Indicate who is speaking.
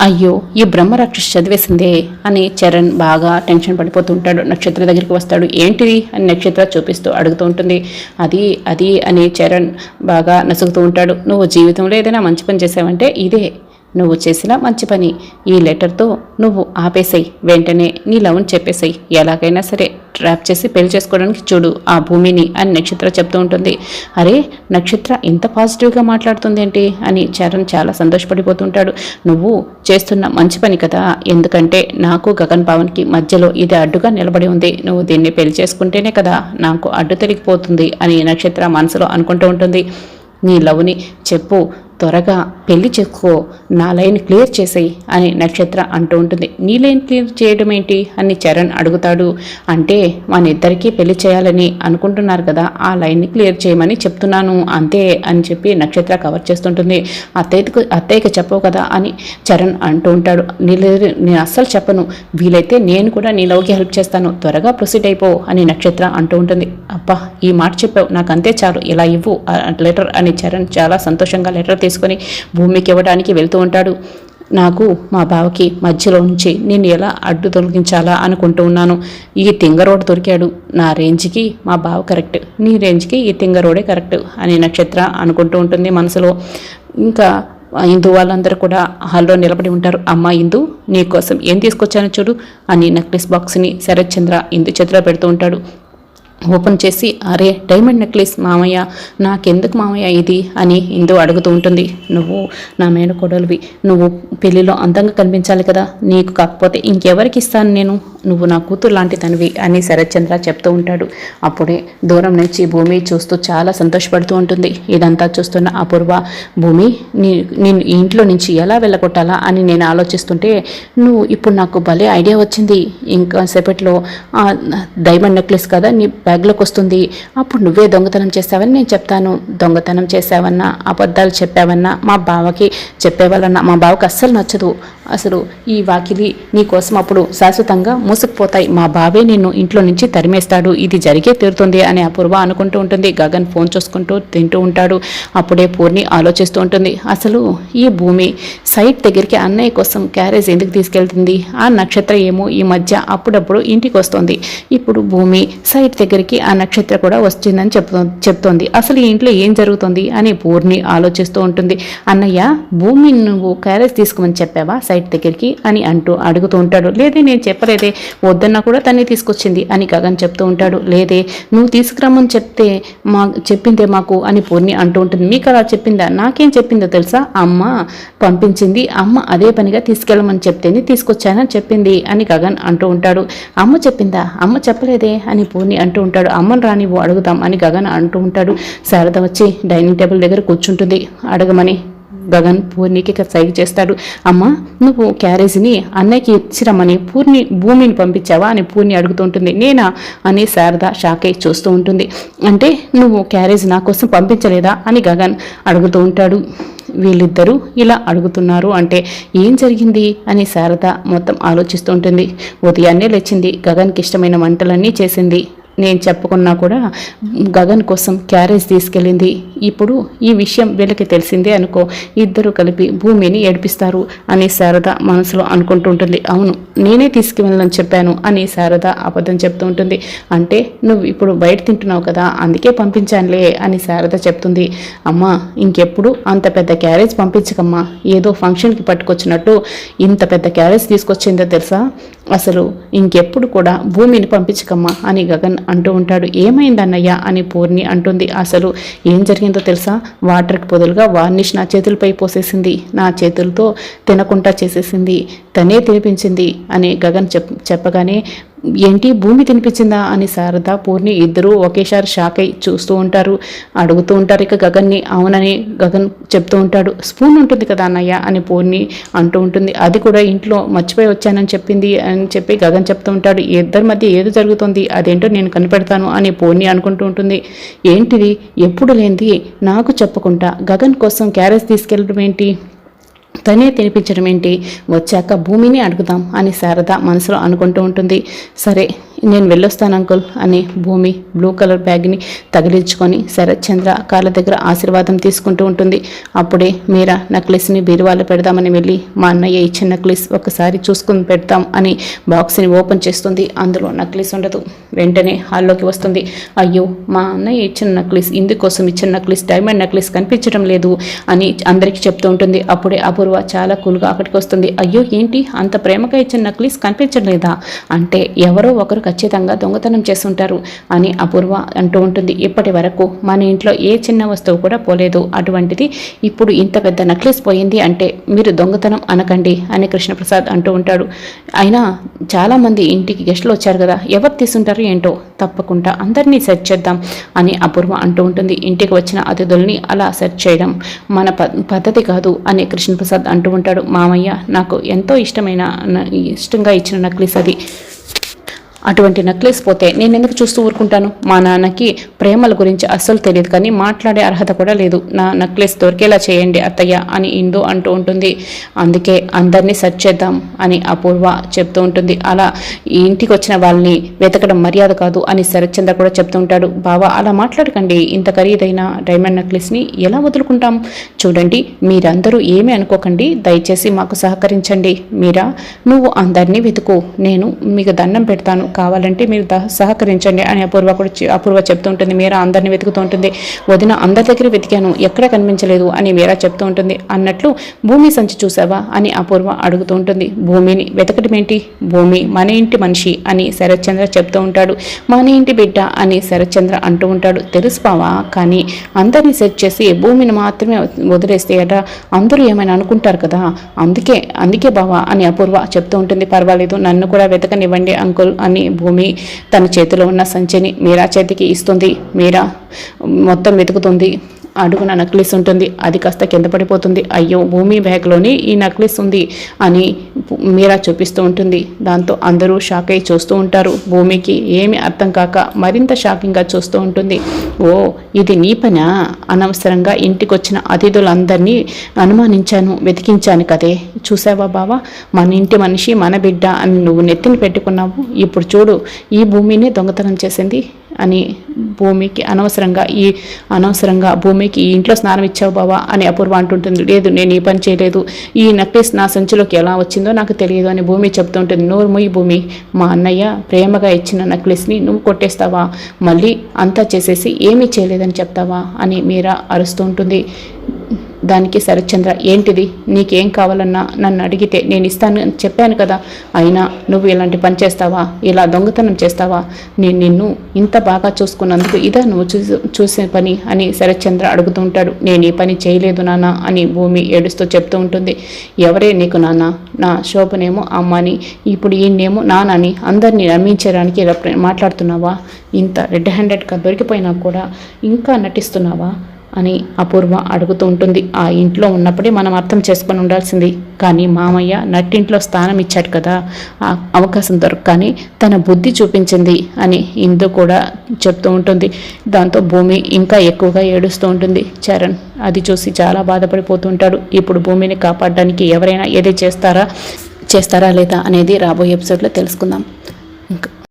Speaker 1: అయ్యో ఈ బ్రహ్మరాక్షస్ చదివేసిందే అని చరణ్ బాగా టెన్షన్ పడిపోతుంటాడు. నక్షత్ర దగ్గరికి వస్తాడు. ఏంటిది అని నక్షత్ర చూపిస్తూ అడుగుతూ ఉంటుంది. అది అది అని చరణ్ బాగా నసుగుతూ ఉంటాడు. నువ్వు జీవితంలో ఏదైనా మంచి పని చేసావంటే ఇదే. నువ్వు చేసిన మంచి పని. ఈ లెటర్తో నువ్వు ఆపేసాయి. వెంటనే నీ లవ్ని చెప్పేసాయి. ఎలాగైనా సరే ట్రాప్ చేసి పెళ్ళి చేసుకోవడానికి చూడు. ఆ భూమిని అని నక్షత్ర చెప్తూ ఉంటుంది. అరే నక్షత్ర ఇంత పాజిటివ్గా మాట్లాడుతుంది ఏంటి? అని చరణ్ చాలా సంతోషపడిపోతుంటాడు. నువ్వు చేస్తున్న మంచి పని కదా. ఎందుకంటే నాకు గగన్ భవన్కి మధ్యలో ఇది అడ్డుగా నిలబడి ఉంది. నువ్వు దీన్ని పెళ్ళి చేసుకుంటేనే కదా నాకు అడ్డు తెలిగిపోతుంది అని నక్షత్ర మనసులో అనుకుంటూ ఉంటుంది. నీ లవ్ని చెప్పు. త్వరగా పెళ్ళి చేసుకో నా లైన్ క్లియర్ చేసేయి అని నక్షత్ర అంటూ ఉంటుంది. నీ లైన్ క్లియర్ చేయడం ఏంటి అని చరణ్ అడుగుతాడు. అంటే మన ఇద్దరికీ పెళ్ళి చేయాలని అనుకుంటున్నారు కదా ఆ లైన్ని క్లియర్ చేయమని చెప్తున్నాను. అంతే అని చెప్పి నక్షత్ర కవర్ చేస్తుంటుంది. అత్తయ్యకు అత్తయ్యకి చెప్పవు కదా అని చరణ్ అంటూ ఉంటాడు. నీ నేను అస్సలు చెప్పను. వీలైతే నేను కూడా నీ లవ్కి హెల్ప్ చేస్తాను. త్వరగా ప్రొసీడ్ అయిపో అని నక్షత్ర అంటూ ఉంటుంది. అబ్బా ఈ మాట చెప్పావు. నాకు అంతే చాలు. ఇలా ఇవ్వు లెటర్ అని చరణ్ చాలా సంతోషంగా లెటర్ తీసుకొని భూమికి ఇవ్వడానికి వెళ్తూ ఉంటాడు. నాకు మా బావకి మధ్యలో నుంచి నేను ఎలా అడ్డు తొలగించాలా అనుకుంటూ ఉన్నాను. ఈ తింగరోడు దొరికాడు. నా రేంజ్కి మా బావ కరెక్ట్. నీ రేంజ్కి ఈ తింగరోడే కరెక్ట్ అని నక్షత్ర అనుకుంటూ ఉంటుంది మనసులో. ఇంకా ఇందు వాళ్ళందరూ కూడా హాల్లో నిలబడి ఉంటారు. అమ్మ ఇందు నీ కోసం ఏం తీసుకొచ్చానో చూడు అని నెక్లెస్ బాక్స్ని శరత్ చంద్ర ఇందు చేతిలో పెడుతూ ఉంటాడు. ఓపెన్ చేసి అరే డైమండ్ నెక్లెస్ మామయ్య నాకెందుకు మామయ్య ఇది? అని ఇందు అడుగుతూ ఉంటుంది. నువ్వు నా మేనకోడలివి నువ్వు పెళ్ళిలో అందంగా కనిపించాలి కదా. నీకు కాకపోతే ఇంకెవరికి ఇస్తాను నేను? నువ్వు నా కూతురు లాంటి తనివి అని శరత్చంద్ర చెప్తూ ఉంటాడు. అప్పుడే దూరం నుంచి భూమి చూస్తూ చాలా సంతోషపడుతూ ఉంటుంది. ఇదంతా చూస్తున్న అపూర్వ భూమి నీ నేను ఇంట్లో నుంచి ఎలా వెళ్ళగొట్టాలా? అని నేను ఆలోచిస్తుంటే నువ్వు ఇప్పుడు నాకు భలే ఐడియా వచ్చింది. ఇంకా సేపట్లో డైమండ్ నెక్లెస్ కదా నీ బ్యాగ్లోకి వస్తుంది అప్పుడు నువ్వే దొంగతనం చేశావని నేను చెప్తాను. దొంగతనం చేసావన్నా అబద్ధాలు చెప్పావన్నా మా బావకి చెప్పేవాళ్ళన్నా మా బావకి అస్సలు నచ్చదు. అసలు ఈ వాకిలి నీకోసం అప్పుడు శాశ్వతంగా మూసుకుపోతాయి. మా బావే నిన్ను ఇంట్లో నుంచి తరిమేస్తాడు. ఇది జరిగే తీరుతుంది అని అపూర్వ అనుకుంటూ ఉంటుంది. గగన్ ఫోన్ చూసుకుంటూ తింటూ ఉంటాడు. అప్పుడే పూర్ణి ఆలోచిస్తూ ఉంటుంది. అసలు ఈ భూమి సైట్ దగ్గరికి అన్నయ్య కోసం క్యారేజ్ ఎందుకు తీసుకెళ్తుంది? ఆ నక్షత్ర ఏమో ఈ మధ్య అప్పుడప్పుడు ఇంటికి వస్తుంది ఇప్పుడు భూమి సైట్ దగ్గరికి ఆ నక్షత్ర కూడా వస్తుందని చెప్తూ చెప్తోంది. అసలు ఈ ఇంట్లో ఏం జరుగుతుంది అని పూర్ణి ఆలోచిస్తూ ఉంటుంది. అన్నయ్య భూమి నువ్వు క్యారేజ్ తీసుకోమని చెప్పావా? సైట్ దగ్గరికి అని అంటూ అడుగుతూ ఉంటాడు. లేదే నేను చెప్పలేదే. వద్దన్నా కూడా తనే తీసుకొచ్చింది అని గగన్ చెప్తూ ఉంటాడు. లేదే నువ్వు తీసుకురమ్మని చెప్తే మా చెప్పిందే మాకు అని పూర్ణి అంటూ ఉంటుంది. మీకు అలా చెప్పిందా? నాకేం చెప్పిందో తెలుసా? అమ్మ పంపించింది. అమ్మ అదే పనిగా తీసుకెళ్ళమని చెప్తేనే తీసుకొచ్చానని చెప్పింది అని గగన్ అంటూ ఉంటాడు. అమ్మ చెప్పిందా? అమ్మ చెప్పలేదే అని పూర్ణి అంటూ ఉంటాడు అమ్మను రాని అడుగుతాం అని గగన్ అంటూ ఉంటాడు. శారద వచ్చి డైనింగ్ టేబుల్ దగ్గర కూర్చుంటుంది. అడగమని గగన్ పూర్ణికి సైగ చేస్తాడు. అమ్మ నువ్వు క్యారేజీని అన్నయ్యకి ఇచ్చిరమ్మని పూర్ణి భూమిని పంపించావా? అని పూర్ణి అడుగుతుంటుంది నేనా? అని శారద షాకే చూస్తూ ఉంటుంది. అంటే నువ్వు క్యారేజ్ నా కోసం పంపించలేదా? అని గగన్ అడుగుతూ ఉంటాడు. వీళ్ళిద్దరూ ఇలా అడుగుతున్నారు అంటే ఏం జరిగింది? అని శారద మొత్తం ఆలోచిస్తూ ఉంటుంది. ఉదయాన్నే లేచింది. గగన్కి ఇష్టమైన వంటలన్నీ చేసింది. నేను చెప్పుకున్నా కూడా గగన్ కోసం క్యారేజ్ తీసుకెళ్ళింది. ఇప్పుడు ఈ విషయం వీళ్ళకి తెలిసిందే అనుకో ఇద్దరు కలిపి భూమిని ఏడిపిస్తారు అని శారద మనసులో అనుకుంటూ ఉంటుంది అవును నేనే తీసుకువెళ్ళని చెప్పాను అని శారద అబద్ధం చెప్తూ ఉంటుంది. అంటే నువ్వు ఇప్పుడు బయట తింటున్నావు కదా అందుకే పంపించానులే అని శారద చెప్తుంది. అమ్మా ఇంకెప్పుడు అంత పెద్ద క్యారేజ్ పంపించకమ్మా. ఏదో ఫంక్షన్కి పట్టుకొచ్చినట్టు ఇంత పెద్ద క్యారేజ్ తీసుకొచ్చిందో తెలుసా? అసలు ఇంకెప్పుడు కూడా భూమిని పంపించకమ్మా అని గగన్ అంటూ ఉంటాడు. ఏమైంది అని పూర్ణి అంటుంది. అసలు ఏం జరిగిందో తెలుసా? వాటర్కి బదులుగా వార్నిష్ నా చేతులపై పోసేసింది. నా చేతులతో తినకుండా చేసేసింది. తనే తినిపించింది అని గగన్ చెప్ చెప్పగానే ఏంటి భూమి తినిపించిందా అని శారద పూర్ణి ఇద్దరూ ఒకేసారి షాక్ అయి చూస్తూ ఉంటారు. అడుగుతూ ఉంటారు ఇక గగన్ని అవునని గగన్ చెప్తూ ఉంటాడు. స్పూన్ ఉంటుంది కదా అన్నయ్య అని పూర్ణి అంటూ ఉంటుంది. అది కూడా ఇంట్లో మర్చిపోయి వచ్చానని చెప్పింది అని చెప్పి గగన్ చెప్తూ ఉంటాడు. ఇద్దరి మధ్య ఏది జరుగుతుంది? అదేంటో నేను కనిపెడతాను అని పూర్ణి అనుకుంటూ ఉంటుంది. ఏంటిది? ఎప్పుడు లేనిది? నాకు చెప్పకుండా గగన్ కోసం క్యారేజ్ తీసుకెళ్ళడం ఏంటి? తనే తినిపించడం ఏంటి? వచ్చాక భూమిని అడుగుదాం అని శారద మనసులో అనుకుంటూ ఉంటుంది. సరే నేను వెళ్ళొస్తాను అంకుల్ అని భూమి బ్లూ కలర్ బ్యాగ్ని తగిలించుకొని శరత్ చంద్ర కాళ్ళ దగ్గర ఆశీర్వాదం తీసుకుంటూ ఉంటుంది. అప్పుడే మీరా నక్లెస్ని బీరువాలో పెడదామని వెళ్ళి మా అన్నయ్య ఇచ్చిన నక్లెస్ ఒకసారి చూసుకుని పెడతాం అని బాక్స్ని ఓపెన్ చేస్తుంది. అందులో నక్లెస్ ఉండదు. వెంటనే హాల్లోకి వస్తుంది. అయ్యో మా అన్నయ్య ఇచ్చిన నక్లెస్ ఇందుకోసం ఇచ్చిన నక్లెస్ డైమండ్ నక్లెస్ కనిపించడం లేదు అని అందరికీ చెప్తూ ఉంటుంది. అప్పుడే అపూర్వ చాలా కూల్గా అక్కడికి వస్తుంది. అయ్యో ఏంటి? అంత ప్రేమగా ఇచ్చిన నక్లీస్ కనిపించడం లేదా అంటే ఎవరో ఒకరు ఖచ్చితంగా దొంగతనం చేస్తుంటారు అని అపూర్వ అంటూ ఉంటుంది. ఇప్పటి వరకు మన ఇంట్లో ఏ చిన్న వస్తువు కూడా పోలేదు. అటువంటిది ఇప్పుడు ఇంత పెద్ద నక్లెస్ పోయింది అంటే మీరు దొంగతనం అనకండి అని కృష్ణప్రసాద్ అంటూ ఉంటాడు. అయినా చాలామంది ఇంటికి గెస్టులు వచ్చారు కదా ఎవరు తీసుంటారు ఏంటో తప్పకుండా అందరినీ సెర్చ్ చేద్దాం అని అపూర్వ అంటూ ఉంటుంది. ఇంటికి వచ్చిన అతిథుల్ని అలా సెర్చ్ చేయడం మన ప- పద్ధతి కాదు అని కృష్ణప్రసాద్ అంటూ ఉంటాడు మామయ్య నాకు ఎంతో ఇష్టమైన ఇష్టంగా ఇచ్చిన నక్లీస్ అది. అటువంటి నక్లెస్ పోతే నేను ఎందుకు చూస్తూ ఊరుకుంటాను? మా నాన్నకి ప్రేమల గురించి అస్సలు తెలియదు కానీ మాట్లాడే అర్హత కూడా లేదు. నా నక్లెస్ దొరికేలా చేయండి అత్తయ్య అని ఇందు అంటూ ఉంటుంది. అందుకే అందరినీ సెర్చ్ చేద్దాం అని అపూర్వ చెప్తూ ఉంటుంది. అలా ఇంటికి వచ్చిన వాళ్ళని వెతకడం మర్యాద కాదు అని శరత్చంద్ర కూడా చెప్తూ ఉంటాడు. బావా అలా మాట్లాడకండి. ఇంత ఖరీదైన డైమండ్ నెక్లెస్ని ఎలా వదులుకుంటాం? చూడండి మీరందరూ ఏమీ అనుకోకండి. దయచేసి మాకు సహకరించండి. మీరా నువ్వు అందరినీ వెతుకు. నేను మీకు దండం పెడతాను. కావాలంటే మీరు ద- సహకరించండి అని అపూర్వ కూడా అపూర్వ చెప్తూ ఉంటుంది మీరా అందరిని వెతుకుతూ ఉంటుంది వదిన అందరి దగ్గర వెతికాను ఎక్కడ కనిపించలేదు అని మీరా చెప్తూ ఉంటుంది అన్నట్లు భూమి సంచి చూసావా అని అపూర్వ అడుగుతూ ఉంటుంది భూమిని వెతకడం ఏంటి భూమి మన ఇంటి మనిషి అని శరత్చంద్ర చెప్తూ ఉంటాడు. మన ఇంటి బిడ్డ అని శరత్చంద్ర అంటూ ఉంటాడు. తెలుసుపావా? కానీ అందరినీ సెట్ చేసి భూమిని మాత్రమే వదిలేస్తే అట అందరూ ఏమైనా అనుకుంటారు కదా? అందుకే అందుకే బావా అని అపూర్వ చెప్తూ ఉంటుంది. పర్వాలేదు నన్ను కూడా వెతకనివ్వండి అంకుల్ అని భూమి తన చేతిలో ఉన్న సంచిని మీరా చేతికి ఇస్తుంది. మీరా మొత్తం వెతుకుతుంది. అడుగున నక్లెస్ ఉంటుంది. అది కాస్త కింద పడిపోతుంది. అయ్యో భూమి బ్యాగ్లోని ఈ నక్లెస్ ఉంది అని మీరా చూపిస్తూ ఉంటుంది. దాంతో అందరూ షాక్ అయి చూస్తూ ఉంటారు. భూమికి ఏమి అర్థం కాక మరింత షాకింగ్గా చూస్తూ ఉంటుంది. ఓ ఇది నీ పనా? అనవసరంగా ఇంటికి వచ్చిన అతిథులందరినీ అనుమానించాను వెతికించాను కదే. చూసావా బావా? మన ఇంటి మనిషి మన బిడ్డ అని నువ్వు నెత్తిని పెట్టుకున్నావు. ఇప్పుడు చూడు ఈ భూమిని దొంగతనం చేసింది. అని భూమికి అనవసరంగా ఈ అనవసరంగా భూమికి ఈ ఇంట్లో స్నానం ఇచ్చావు బావా అని అపూర్వ అంటుంటుంది. లేదు నేను ఈ పని చేయలేదు. ఈ నెక్లెస్ నా సంచిలోకి ఎలా వచ్చిందో నాకు తెలియదు అని భూమి చెప్తుంటుంది. నోరు ముయ్యి భూమి మా అన్నయ్య ప్రేమగా ఇచ్చిన నెక్లెస్ని నువ్వు కొట్టేస్తావా? మళ్ళీ అంతా చేసేసి ఏమీ చేయలేదని చెప్తావా? అని మీరా అరుస్తూ ఉంటుంది. దానికి శరత్చంద్ర ఏంటిది? నీకేం కావాలన్నా నన్ను అడిగితే నేను ఇస్తాను అని చెప్పాను కదా. అయినా నువ్వు ఇలాంటి పని చేస్తావా? ఇలా దొంగతనం చేస్తావా? నేను నిన్ను ఇంత బాగా చూసుకున్నందుకు ఇదా నువ్వు చూసి చూసే పని అని శరత్చంద్ర అడుగుతూ ఉంటాడు. నేను ఈ పని చేయలేదు నాన్న అని భూమి ఏడుస్తూ చెప్తూ ఉంటుంది. ఎవరే నీకు నాన్న? నా శోభనేమో అమ్మని. ఇప్పుడు ఈయన్నేమో నాన్నని అందరినీ నమ్మించడానికి ఇలా మాట్లాడుతున్నావా? ఇంత రెడ్ హ్యాండెడ్గా దొరికిపోయినా కూడా ఇంకా నటిస్తున్నావా? అని అపూర్వ అడుగుతూ ఉంటుంది. ఆ ఇంట్లో ఉన్నప్పుడే మనం అర్థం చేసుకొని ఉండాల్సింది. కానీ మామయ్య నట్టింట్లో స్థానం ఇచ్చాడు కదా ఆ అవకాశం దొరకని తన బుద్ధి చూపించింది అని ఇందు కూడా చెప్తూ ఉంటుంది. దాంతో భూమి ఇంకా ఎక్కువగా ఏడుస్తూ ఉంటుంది. చరణ్ అది చూసి చాలా బాధపడిపోతూ ఉంటాడు. ఇప్పుడు భూమిని కాపాడడానికి ఎవరైనా ఏది చేస్తారా చేస్తారా లేదా అనేది రాబోయే ఎపిసోడ్లో తెలుసుకుందాం. ఇంకా